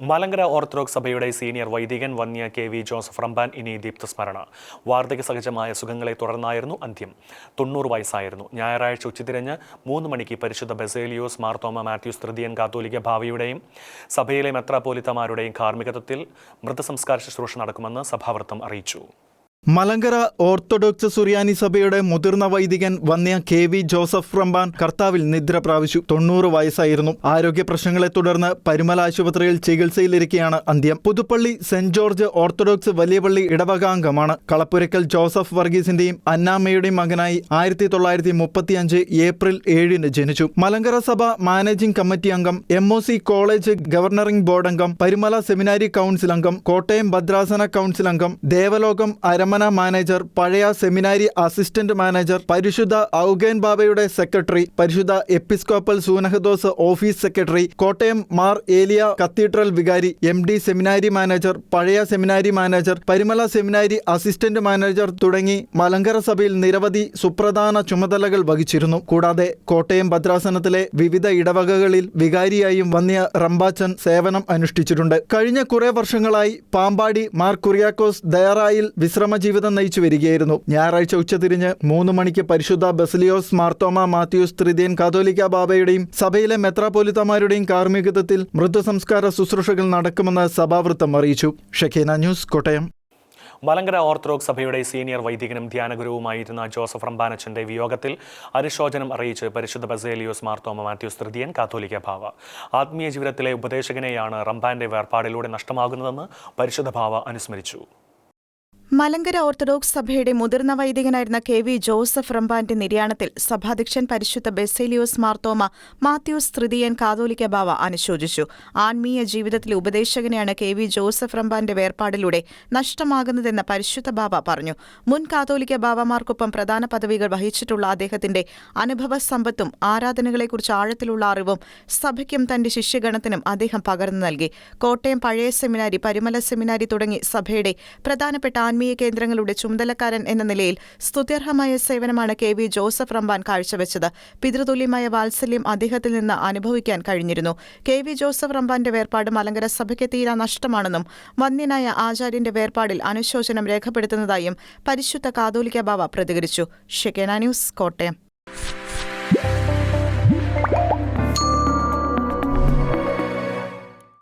Malankara orthodox സഭയുടെ senior വൈദികൻ വന്യ കെ വി ജോസഫ് റംബാൻ ഇനി ദീപ്തസ്മരണ. വാർദ്ധക്യ സഹജമായ സുഖങ്ങളെ തുടർന്നായിരുന്നു അന്ത്യം. തൊണ്ണൂറ് വയസ്സായിരുന്നു. ഞായറാഴ്ച ഉച്ചതിരിഞ്ഞ് മൂന്ന് മണിക്ക് പരിശുദ്ധ ബസേലിയോസ് മാർത്തോമ മാത്യൂസ് തൃതീയൻ കാത്തോലിക്ക ഭാവിയുടെയും സഭയിലെ മെത്രാപോലിത്തമാരുടെയും കാർമ്മികത്വത്തിൽ മൃതസംസ്കാര ശുശ്രൂഷ നടക്കുമെന്ന് സഭാവൃത്തം അറിയിച്ചു. മലങ്കര ഓർത്തഡോക്സ് സുറിയാനി സഭയുടെ മുതിർന്ന വൈദികൻ വന്നിയ കെ വി ജോസഫ് റംബാൻ കർത്താവിൽ നിദ്ര പ്രാപിച്ചു. തൊണ്ണൂറ് വയസ്സായിരുന്നു. ആരോഗ്യ പ്രശ്നങ്ങളെ തുടർന്ന് പരുമല ആശുപത്രിയിൽ ചികിത്സയിലിരിക്കെയാണ് അന്ത്യം. പുതുപ്പള്ളി സെന്റ് ജോർജ് ഓർത്തഡോക്സ് വലിയപള്ളി ഇടവകാംഗമാണ്. കളപ്പുരക്കൽ ജോസഫ് വർഗീസിന്റെയും അന്നാമ്മയുടെയും മകനായി ആയിരത്തി തൊള്ളായിരത്തി മുപ്പത്തിയഞ്ച് ഏപ്രിൽ ഏഴിന് ജനിച്ചു. മലങ്കര സഭ മാനേജിംഗ് കമ്മിറ്റി അംഗം M O C college governing board അംഗം പരുമല സെമിനാരി കൗൺസിൽ അംഗം കോട്ടയം ഭദ്രാസന കൗൺസിൽ അംഗം ദേവലോകം അരമന മാനേജർ പഴയ സെമിനാരി അസിസ്റ്റന്റ് മാനേജർ പരിശുദ്ധ ഔഗേൻ ബാബയുടെ സെക്രട്ടറി പരിശുദ്ധ episcopal സൂനഹദോസ് office secretary Kottayam Mar Elia cathedral വികാരി എം ഡി സെമിനാരി മാനേജർ പഴയ seminary manager Parumala seminary assistant manager തുടങ്ങി മലങ്കര സഭയിൽ നിരവധി സുപ്രധാന ചുമതലകൾ വഹിച്ചിരുന്നു. കൂടാതെ കോട്ടയം ഭദ്രാസനത്തിലെ വിവിധ ഇടവകകളിൽ വികാരിയായും വന്നിയ റംബാച്ചൻ സേവനം അനുഷ്ഠിച്ചിട്ടുണ്ട്. കഴിഞ്ഞ കുറെ വർഷങ്ങളായി പാമ്പാടി മാർ കുറിയാക്കോസ് ദയറായിൽ വിശ്രമ ജീവിതം നയിച്ചു വരികയായിരുന്നു. ഞായറാഴ്ച ഉച്ചതിരിഞ്ഞ് മൂന്ന് മണിക്ക് പരിശുദ്ധ ബസിലിയോസ് മാർത്തോമ മാത്യൂസ് തൃതീയൻ കാതോലിക്ക ബാബയുടെയും സഭയിലെ മെത്രാപോലിത്തമാരുടെയും കാർമ്മികത്വത്തിൽ മൃതസംസ്കാര ശുശ്രൂഷകൾ നടക്കുമെന്ന് സഭാവൃത്തം അറിയിച്ചു. Shekinah news Kottayam. Malankara Orthodox സഭയുടെ സീനിയർ വൈദികനും ധ്യാനഗുരുവുമായിരുന്ന ജോസഫ് റംബാനച്ചന്റെ വിയോഗത്തിൽ അനുശോചനം അറിയിച്ച് പരിശുദ്ധ ബസേലിയോസ് മാർത്തോമ മാത്യൂസ് തൃതീയൻ കാത്തോലിക്ക ഭാവ. ആത്മീയ ജീവിതത്തിലെ ഉപദേശകനെയാണ് റംബാന്റെ വേർപാടിലൂടെ നഷ്ടമാകുന്നതെന്ന് പരിശുദ്ധ ഭാവ അനുസ്മരിച്ചു. മലങ്കര ഓർത്തഡോക്സ് സഭയുടെ മുതിർന്ന വൈദികനായിരുന്ന കെ വി ജോസഫ് റംബാന്റെ നിര്യാണത്തിൽ സഭാധ്യക്ഷൻ പരിശുദ്ധ ബെസേലിയോസ് മാർത്തോമ മാത്യൂസ് തൃതീയൻ കാതോലിക്ക ബാവ അനുശോചിച്ചു. ആത്മീയ ജീവിതത്തിലെ ഉപദേശകനെയാണ് കെ വി ജോസഫ് റംബാന്റെ വേർപാടിലൂടെ നഷ്ടമാകുന്നതെന്ന് പരിശുദ്ധ ബാവ പറഞ്ഞു. മുൻ കാതോലിക്ക ബാവമാർക്കൊപ്പം പ്രധാന പദവികൾ വഹിച്ചിട്ടുള്ള അദ്ദേഹത്തിന്റെ അനുഭവ സമ്പത്തും ആരാധനകളെക്കുറിച്ച് ആഴത്തിലുള്ള അറിവും സഭയ്ക്കും തന്റെ ശിഷ്യഗണത്തിനും അദ്ദേഹം പകർന്നു നൽകി. കോട്ടയം പഴയ സെമിനാരി പരിമല സെമിനാരി തുടങ്ങി സഭയുടെ പ്രധാനപ്പെട്ട ആത്മീയ കേന്ദ്രങ്ങളുടെ ചുമതലക്കാരൻ എന്ന നിലയിൽ സ്തുത്യർഹമായ സേവനമാണ് കെ വി ജോസഫ് റംബാൻ കാഴ്ചവെച്ചത്. പിതൃതുല്യമായ വാത്സല്യം അദ്ദേഹത്തിൽ നിന്ന് അനുഭവിക്കാൻ കഴിഞ്ഞിരുന്നു. കെ വി ജോസഫ് റംബാന്റെ വേർപാട് മലങ്കര സഭയ്ക്ക് തീരാ നഷ്ടമാണെന്നും വന്യനായ ആചാര്യന്റെ വേർപാടിൽ അനുശോചനം രേഖപ്പെടുത്തുന്നതായും പരിശുദ്ധ കാതോലിക്ക ബാവ പ്രതികരിച്ചു. Shekinah news Kottayam.